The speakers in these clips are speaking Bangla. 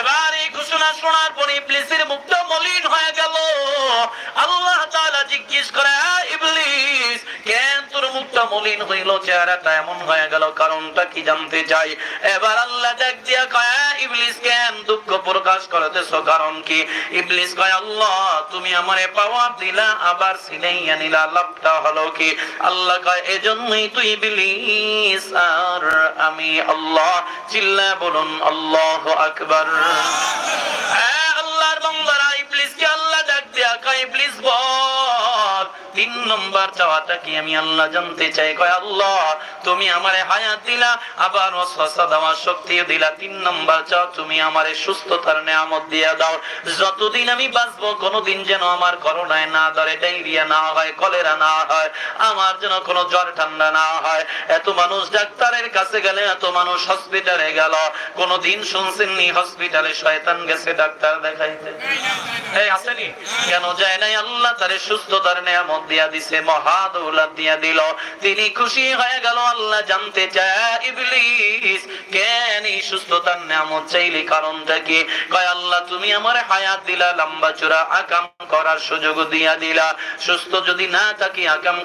এবার এই ঘোষণা শোনার পরে মলিন হয়ে গেল। জিজ্ঞেস করে ইবলিশ ইবলিস কেন তোর মুখটা মলিন হইল চেহারাটা এমন হয়ে গেল কারণটা কি জানতে চাই? এবার আল্লাহ ডাক দিয়া কয় "আ, ইবলিস কেন দুঃখ প্রকাশ করতেছ? কারণ কি? ইবলিস কয় আল্লাহ তুমি আমারে পাওয়ার দিলা আবার সিনাইয়া নিলা লাভটা হলো কি? আল্লাহ কয় এজন্যই তুই ইবলিস আর আমি আল্লাহ চিল্লা বলুন আল্লাহ আকবার। তিন নম্বর চাওয়াটা কি আমি আল্লাহ জানতে চাই? কয়, আল্লাহ, তুমি আমারে হায়াত দিলা, আবার ওয়াসওয়াসা দেওয়ার শক্তিও দিলা। তিন নম্বর চাও, তুমি আমারে সুস্থতার নিয়ামত দিয়া দাও। যতদিন আমি বাঁচবো, কোনোদিন যেন আমার করোনায় না ধরে, ডায়রিয়া না হয়, কলেরা না হয়, আমার যেন কোনো জ্বর ঠান্ডা না হয়। এত মানুষ ডাক্তারের কাছে গেলে, এত মানুষ হসপিটালে গেল। কোনোদিন শুনছেননি হসপিটালে শয়তান গেছে ডাক্তার দেখাইতে? এই, আসেনি? কেন যায় নাই আল্লাহ তারে সুস্থতার নিয়ামত দিয়া? দিছে, মহা দৌলত দিয়া দিল। তিনি খুশি হয়ে গেল, আল্লাহ জানতে চায়, ইবলিস কেন সুস্থতার নিয়ামত চাইলি কারণটা কি? কয়, আল্লাহ, তুমি আমার হায়াত দিলা, লম্বা চূড়া আকাম করার সুযোগ দিয়া দিলা। সুস্থ যদি না থাকি, আকাম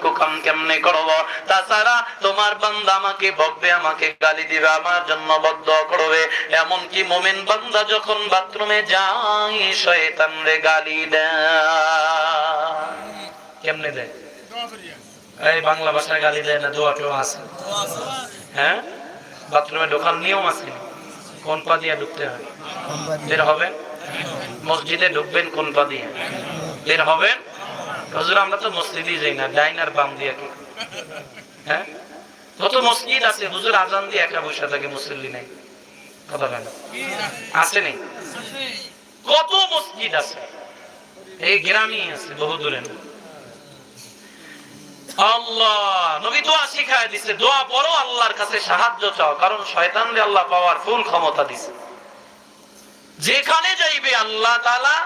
কেমনে করব? তাছাড়া তোমার বান্দা আমাকে বকবে, আমাকে গালি দিবে, আমার জন্য বদ্ধ করবে। এমন কি মোমেন বান্দা যখন বাথরুমে যায় শয়তান রে গালি দেয়। কেমনে দেয়? এই বাংলা ভাষায় গালি দেয় না দোয়া টোয়া আছে। হ্যাঁ? বাথরুমে ঢোকার নিয়ম আছে কোন পা দিয়ে ঢুকতে হয়? বের হবে মসজিদে ঢুকবেন কোন পা দিয়ে? বের হবেন? হুজুর, আমরা তো মসজিদই যাই না, ডাইন আর বাম দিয়ে হ্যাঁ? কত মসজিদ আছে, হুজুর আজান দিয়ে একা বসে থাকে, মুসল্লি নাই। কথা কেন আছে নেই? কত মসজিদ আছে? এই গ্রামই আছে বহু দূরে না। আল্লাহ, নবী শিখায় আল্লাহর কাছে সাহায্য চাও, কারণ আল্লাহ পাওয়ার ফুল ক্ষমতা দিছে। যেখানে যাইবে আল্লাহ ইবলিস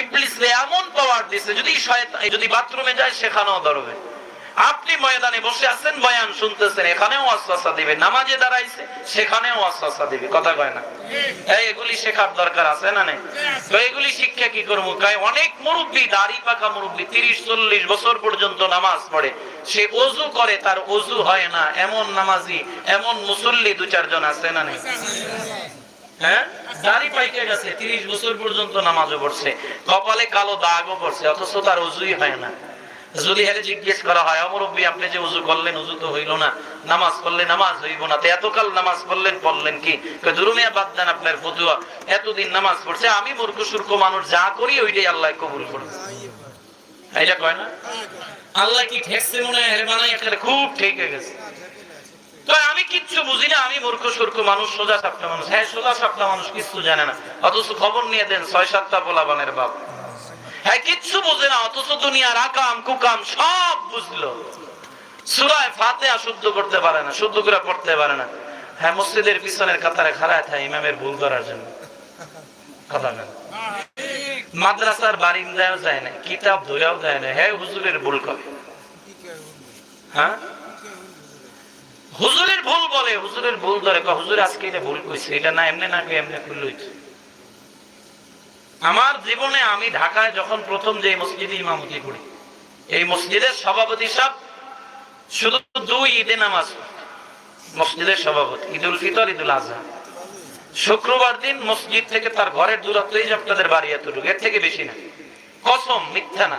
ইবলিসরে এমন পাওয়ার দিচ্ছে যদি যদি বাথরুমে যায়, সেখানেও ধরবে আপনি ময়দানে বসে আছেন, বয়ান শুনতেছেন, এখানেও ওয়াসওয়াসা দিবে, নামাজে দাঁড়াইছে, সেখানেও ওয়াসওয়াসা দিবে, কথা কয় না? এগুলি শেখার দরকার আছে না তো এগুলি শিক্ষা কি করব? কয়, অনেক মুরব্বী, দাড়ি পাকা মুরব্বী, তিরিশ, চল্লিশ বছর পর্যন্ত নামাজ পড়ে, সে অজু করে, তার অজু হয় না, এমন নামাজি, এমন মুসল্লি দু চারজন আছে না নেই? হ্যাঁ? দাড়ি পাইকে গেছে, তিরিশ বছর পর্যন্ত নামাজও পড়ছে, কপালে কালো দাগও পড়ছে, অথচ তার অজুই হয় না। জিজ্ঞেস করা হয় অমরব্বী আপনি যে উজু করলেন, উজু তো হইল না। নামাজ নামাজ হইব না। তো এতকাল নামাজ পড়লেন কি? দুরুমিয়া বাদ দেন আপনার ফতুয়া। এতদিন নামাজ পড়ছে, আমি মূর্খ, সূর্খ মানুষ, যা করি ওইটাই আল্লাহ কবুল করবে এটা কয় না? আল্লাহ কি ঠেকছে মনে হয়? খুব ঠেকে গেছে। তো আমি কিচ্ছু বুঝি না, আমি মূর্খ, সূর্খ মানুষ, সোজা সাপটা মানুষ। হ্যাঁ সোজা সাপটা মানুষ, কিচ্ছু জানে না। অথচ খবর নিয়ে দেন ছয় সাতটা পোলাবানের বাপ। হ্যাঁ কিচ্ছু বুঝে না, অথচ দুনিয়ার আকাম, কুকাম সব বুঝলো। সুরায় ফাতে শুদ্ধ করতে পারে না, শুদ্ধ করে পড়তে পারে না। হ্যাঁ মসজিদের পিছনের কাতারে থাকে ইমামের ভুল জন্য। কথা না মাদ্রাসার বারিন্দাও যায় না, কিতাব ধরেও যায় না। হ্যাঁ হুজুরের ভুল করে। হ্যাঁ? হুজুরের ভুল বলে, হুজুরের ভুল ধরে হুজুর, আজকে এটা ভুল কইছে, এটা না, এমনি না, এমনি হইছে আমার জীবনে আমি ঢাকায় যখন প্রথম যে মসজিদে ইমামতি করি, এই মসজিদের সভাপতি সব শুধু দুই ঈদে নামাজ মসজিদের সভাপতি, ঈদুল ফিতর, ঈদুল আজহা শুক্রবার দিন মসজিদ থেকে তার ঘরের দূরত্ব এই যে আপনাদের বাড়ি এতটুকু এর থেকে বেশি না। কসম, মিথ্যা না।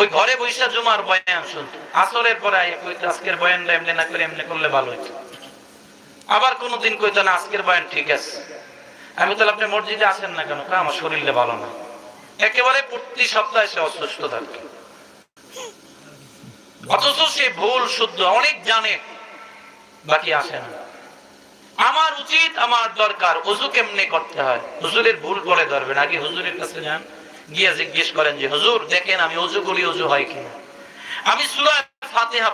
ওই ঘরে বৈশা জুমার বয়ান শুনতো। আসরের পরে আজকের বয়ানটা এমনি না করে এমনি করলে ভালো হইতো। আবার কোনোদিন কইতো, না, আজকের বয়ান ঠিক আছে। আমি তাহলে আপনি মসজিদে আসেন না কেন? কয়, আমার শরীরে ভালো না। একেবারে প্রতি সপ্তাহে সে অসুস্থ থাকে। অথচ সে ভুল শুদ্ধ অনেক জানে বাকি আসে না। আমার উচিত আমার দরকার অজু কেমনে করতে হয়? হুজুরের ভুল করে ধরবেন। আগে হুজুরের কাছে যান গিয়ে জিজ্ঞেস করেন যে হুজুর দেখেন আমি অজু করি অজু হয় কিনা? আমি সুরা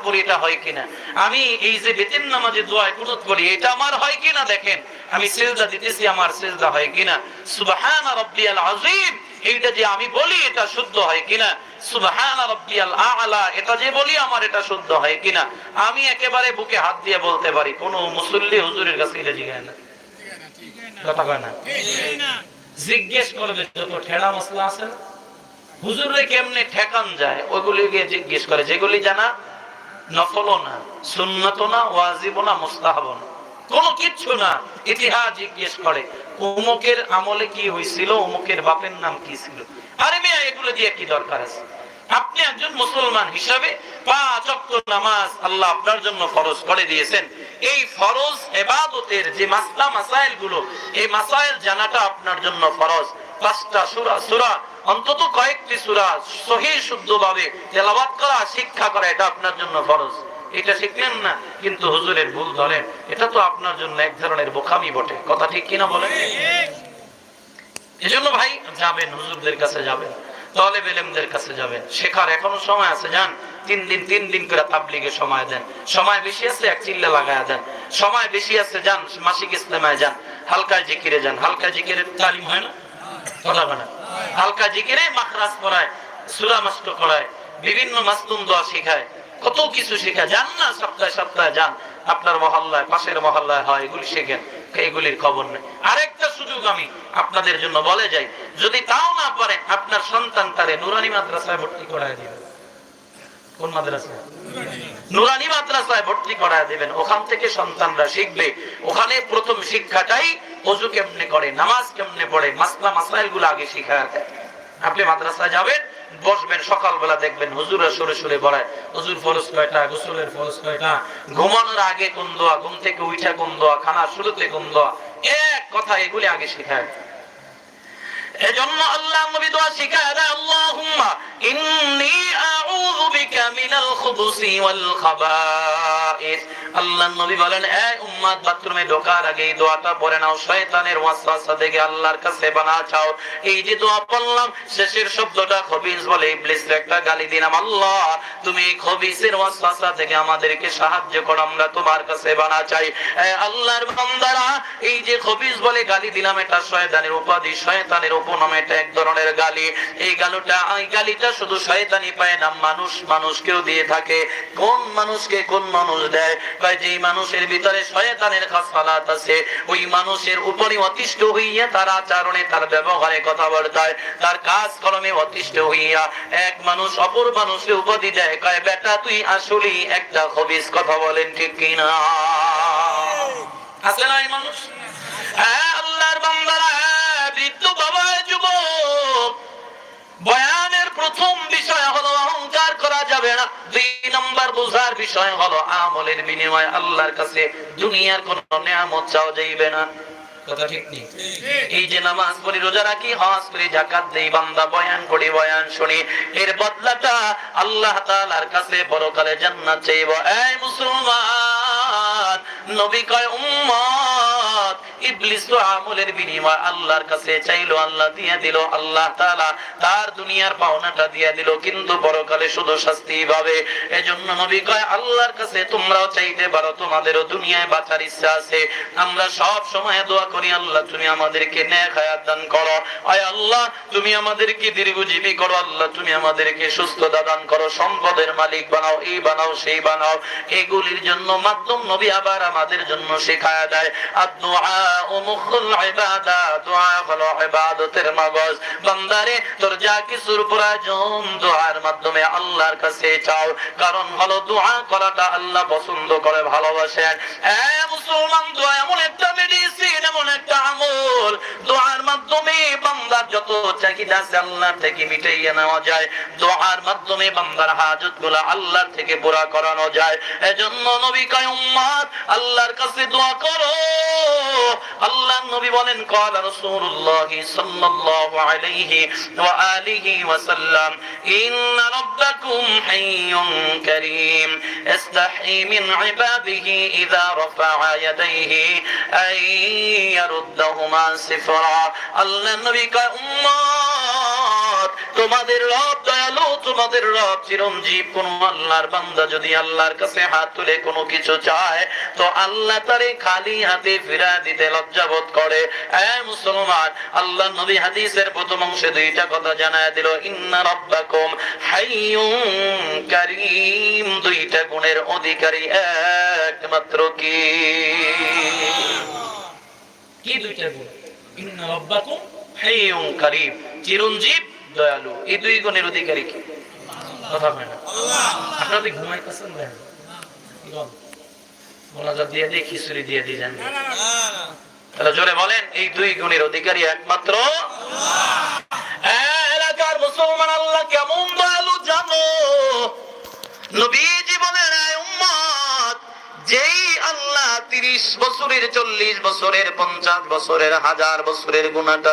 পড়ি এটা হয় কিনা? আমি এই যে নামাজে দোয়ায় কুনুত করি এটা আমার হয় কিনা দেখেন? আমি দিতেছি আমার হয় কিনা? সুবহান রাব্বিয়াল আযীম এইটা যে আমি বলি এটা শুদ্ধ হয় কিনা? সুবহান রাব্বিয়াল এটা যে বলি আমার এটা শুদ্ধ হয় কিনা? আমি একেবারে বুকে হাত দিয়ে বলতে পারি কোন মুসল্লি হুজুরের কাছে এটা না। কথা কয় না? জিজ্ঞেস করবে যত ঠেলা মশলা আছে না, হুজুরে কেমনে ঠেকান যায়? ওইগুলি গিয়ে জিজ্ঞেস করে। যেগুলি জানা না সুন্নত না ওয়াজিব না মুস্তাহাব না। কোন কিচ্ছু না। ইতিহাস জিজ্ঞেস করে আমলে কি হয়েছিল বাপের নাম কি ছিল? আরে মেয়ে, এগুলো দিয়ে কি দরকার আছে? আপনি একজন মুসলমান হিসাবে পাঁচ ওয়াক্ত নামাজ আল্লাহ আপনার জন্য ফরজ করে দিয়েছেন। এই ফরজ এবাদতের যে মাসলা মাসাইলগুলো এই মাসাইল জানাটা আপনার জন্য ফরজ। পাঁচটা সুরা, সূরা অন্তত কয়েকটি সূরা সহি শুদ্ধভাবে তেলাওয়াত করা, শিক্ষা করা, এটা আপনার জন্য ফরজ। এটা শিখলেন না, কিন্তু হুজুরের ভুল ধরেন। এটা তো আপনার জন্য এক ধরনের বোকামি বটে। কথা ঠিক কিনা বলেন? এজন্য ভাই, যাবেন, হুজুরদের কাছে যাবেন বেলেমদের কাছে যাবেন। শেখার এখনও সময় আছে, যান। তিন দিন তিন দিন করে তাবলিগে সময় দেন। সময় বেশি আছে, এক চিল্লা লাগায় দেন। সময় বেশি আছে, যান, মাসিক ইসলামায় যান। হালকা জিকিরে যান। হালকা জিকিরের তালিম হয় না? হালকা জিকিরে মাখরাজ করায় সুরা করায় বিভিন্ন দোয়া কত কিছু যান না, সপ্তাহে সপ্তাহে যান। আপনার মহল্লায়, পাশের মহল্লায় হয়, এগুলি শেখেন, এগুলির খবর নেই। আরেকটা সুযোগ আমি আপনাদের জন্য বলে যাই। যদি তাও না পারে, আপনার সন্তান তারে নুরানি মাদ্রাসায় ভর্তি করায় দিবেন। কোন মাদ্রাসায়? নুরানি মাদ্রাসায় ভর্তি করায় দিবেন। ওখান থেকে সন্তানরা শিখবে। ওখানে প্রথম শিক্ষাটাই অজু কেমনে করে, নামাজ কেমনে পড়ে, মাসলা মাসাইলগুলো আগে দেয়। আপনি মাদ্রাসায় যাবেন, বসবেন, সকালবেলা দেখবেন হুজুরা সরে সরে হুজুর, ফরজ কয়টা? গোসলের ফরজ কয়টা? ঘুমানোর আগে কোন দোয়া? ঘুম থেকে উঠা কোন দোয়া? খানা শুরুতে কোন দোয়া? এক কথা এগুলি আগে শেখায় এজন্য আল্লাহ নবী দোয়া শিখায় দেয়, আল্লাহুম্মা ইন্নী আউযু বিকা মিনাল খুবুসি ওয়াল খাবাইস। আল্লাহ নবী বলেন এ উম্মত বাথরুমে ঢোকার আগে এই দোয়াটা পড়ে নাও। শয়তানের ওয়াসওয়াসা থেকে আল্লাহর কাছে বানা চাও। এই যে দোয়া পড়লাম, শেষের শব্দটা খবিস বলে ইবলিস একটা গালি দিলাম। আল্লাহ, তুমি এই খবিসের ওয়াসওয়াসা থেকে আমাদেরকে সাহায্য করো, আমরা তোমার কাছে বানা চাই। আল্লাহর বান্দারা, এই যে খবিস বলে গালি দিলাম, এটা শয়তানের উপাধি, শয়তানের উপনাম এটা এক ধরনের গালি। এই গালুটা, এই গালিটা শুধু শয়তানি পায় না মানুষ মানুষকেও দিয়ে থাকে। কোন মানুষকে কোন মানুষ দেয়? বা যেই মানুষের ভিতরে শয়তানের খাসালাত আছে ওই মানুষের উপরে অতিষ্ঠ হইয়া তার আচরণে তার ব্যবহারে কথাবার্তায় তার কাজ কলমে অতিষ্ঠ হইয়া। এক মানুষ অপর মানুষকে উপাধি দেয় কয় বেটা তুই আসলেই একটা খবিস কথা বলেন ঠিক কিনা? আছে না এই মানুষ? হ্যাঁ আল্লাহর বান্দারা হ্যাঁ, বৃদ্ধ বাবা যুবক বয়ানের প্রথম বিষয় হলো অহংকার করা যাবে না। দুই নম্বর বোঝার বিষয় হলো আমলের বিনিময় আল্লাহর কাছে দুনিয়ার কোন নিয়ামত চাও যাইবে না। কথা ঠিক নেই? এই যে নামাজ পড়ি রোজা রাখি হজ করি জাকাত দেই বান্দা বয়ান করি বয়ান শুনি এর বদলাটা আল্লাহ তাআলার কাছে পরকালে জান্নাত চাইব। এই মুসলমান নবী কয় উম্মত ইবলিস তো আমলের বিনিময় আল্লাহর কাছে চাইলো, আল্লাহ দিয়ে দিল, আল্লাহ তাআলা তার দুনিয়ার পাওনাটা দিয়ে দিল, কিন্তু পরকালে শুধু শাস্তি পাবে। এজন্য নবী কয়, আল্লাহর কাছে তোমরাও চাইতে পারো, তোমাদেরও দুনিয়ায় বাঁচার ইচ্ছা আছে। আমরা সব সময় দোয়া করি, আল্লাহ তুমি আমাদেরকে নেক হায়াত দান করো। আয় আল্লাহ, তুমি আমাদেরকে দীর্ঘজীবী করো, আল্লাহ তুমি আমাদেরকে সুস্থতা দান করো, সম্পদের মালিক বানাও, এই বানাও, সেই বানাও। এগুলির জন্য মাধ্যম নবী আবার আমাদের জন্য শেখায় দেয়। আর মাধ্যমে আল্লাহর কাছে চাও। কারণ হলো দোয়া করাটা আল্লাহ পছন্দ করে, ভালোবাসেন। মুসলমান, দোয়া এমন একটা মেডিসিন এমন একটা যত চাহিদা আছে আল্লাহর থেকে মিটাইয়ে নেওয়া যায় দোয়ার মাধ্যমে বান্দার হাজত গুলা আল্লাহর থেকে পুরা করানো যায় এজন্য নবী কয় উম্মাদ আল্লাহর কাছে দোয়া করো আল্লাহ নবী বলেন قال رسول الله صلى الله عليه وآله وسلم إن ربكم حي كريم استحي من عباده إذا رفع يديه أن يردهما صفرا আল্লাহ নবী কয় তোমাদের রব তোমাদের রব চিরঞ্জীব। কোন আল্লাহর বান্দা যদি আল্লাহর কাছে হাত তুলে কোনো কিছু চায়, তো আল্লাহ তারে খালি হাতে ফিরা দিতে লজ্জাবোধ করে। মুসলমান, আল্লাহ নবী হাদিসের প্রথম অংশে দুইটা কথা দিল, ইন্না রাব্বাকুম হাইয়ুম কারীম। দুইটা গুণের অধিকারী একমাত্র কি? কি দুইটা গুণ? ইন্না রাব্বাকুম চিরঞ্জীব, দয়ালু, এই দুই গুণের অধিকারী কি? কথা না। যেই আল্লাহ তিরিশ বছরের, চল্লিশ বছরের, পঞ্চাশ বছরের, হাজার বছরের গুণাটা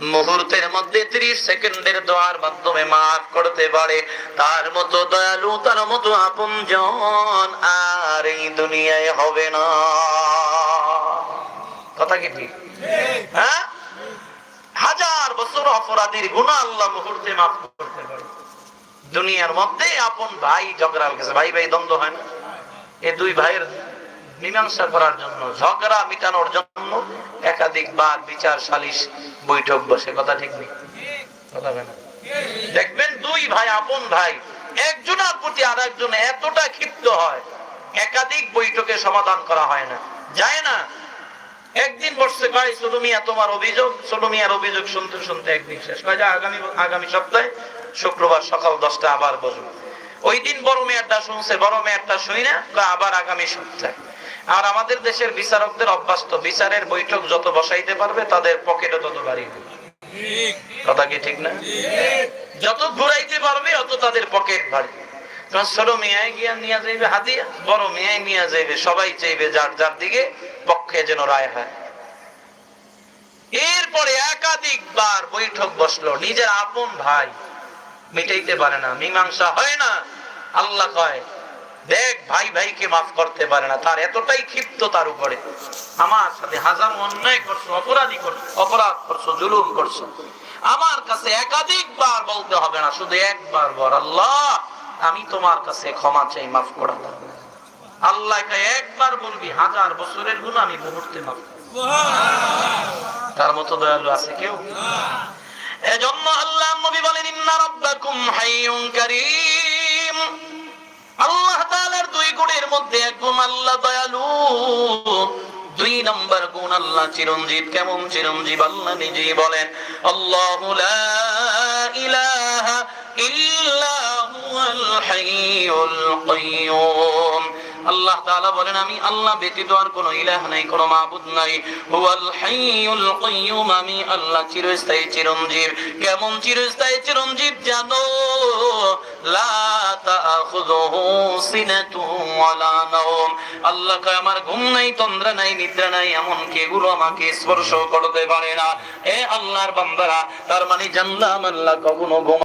মুহূর্তের মধ্যে ত্রিশ সেকেন্ডের দোয়ার মাধ্যমে মাফ করতে পারে। তার মতো দয়ালু, তার মতো আপন জন আর এই দুনিয়ায় হবে না। কথা কি ঠিক? হ্যাঁ? হাজার বছর অপরাধীর গুণা আল্লাহ মুহূর্তে মাফ করতে পারে। দুনিয়ার মধ্যে আপন ভাই ঝগড়া গেছে ভাই ভাই দ্বন্দ্ব হয় না। এই দুই ভাইয়ের মীমাংসা করার জন্য, ঝগড়া মিটানোর জন্য একাধিকবার বিচার সালিশ বৈঠক বসে, কথা ঠিক নেই? দেখবেন দুই ভাই, আপন ভাই, একজনের প্রতি আর একজন এতটা ক্ষিপ্ত হয়, একাধিক বৈঠকে সমাধান করা হয় না। যায় না। একদিন বসছে, কয় ছোট মিয়া, তোমার অভিযোগ? ছোট মিয়ার অভিযোগ শুনতে শুনতে একদিন শেষ। কয় যে আগামী আগামী সপ্তাহে, শুক্রবার সকাল দশটা আবার বসবো। ওই দিন বড় মেয়ারটা শুনছে, বড় মেয়ারটা শুই না আবার আগামী সপ্তাহে। আর আমাদের দেশের বিচারকদের অভ্যাস তো বিচারের বৈঠক যত বসাইতে পারবে, তাদের পকেটে তত বাড়িয়ে দেবে কথা কি ঠিক না? যত ঘুরাইতে পারবে, অত তাদের পকেট বড়। এরপরে একাধিকবার বৈঠক বসল। নিজের আপন ভাই মিটাইতে পারে না, মীমাংসা হয় না। আল্লাহ কয় দেখ ভাই ভাইকে মাফ করতে পারে না, তার এতটাই ক্ষিপ্ত তার উপরে। আমার সাথে হাজার অন্যায় করছ, অপরাধী করছ, অপরাধ করছ, জুলুম করছ। আমার কাছে একাধিকবার বলতে হবে না, শুধু একবার বল, আল্লাহ, আমি তোমার কাছে ক্ষমা চাই, মাফ করা দাও। আল্লাহকে একবার বলবি, হাজার বছরের গুণ আমি মুহূর্তে মাফ তার মতো দয়ালু আছে কেউ? এজন্য আল্লাহ নবী বলেন, ইন্না রাব্বাকুম হাইয়ুন কারীম। আল্লাহ তালার দুই গুণের মধ্যে এক গুণ আল্লাহ দয়ালু। দুই নম্বর গুণ আল্লাহ চিরঞ্জীব। কেমন চিরঞ্জীব? আল্লাহ নিজেই বলেন, আল্লাহ ইলাহা ইল্লা হুয়াল হাইয়ুল কাইয়্যুম আল্লাহ তাআলা বলেন, আমি আল্লাহ ব্যতীত আর কোনো ইলাহ নাই, কোনো মাবুদ নাই। হুয়াল হাইয়ুল আমি আল্লাহ চিরস্থায়ী চিরঞ্জীব। কেমন চিরস্থায়ী চিরঞ্জীব জানো? লা তাখুযুহু ওয়ালা নাওম। আল্লাহ কয়, আমার ঘুম নাই, তন্দ্রা নাই, নিদ্রা নাই, এমন কি এগুলো আমাকে স্পর্শ করতে পারে না। এ আল্লাহর বান্দারা, তার মানে জানলাম আল্লাহ কখনো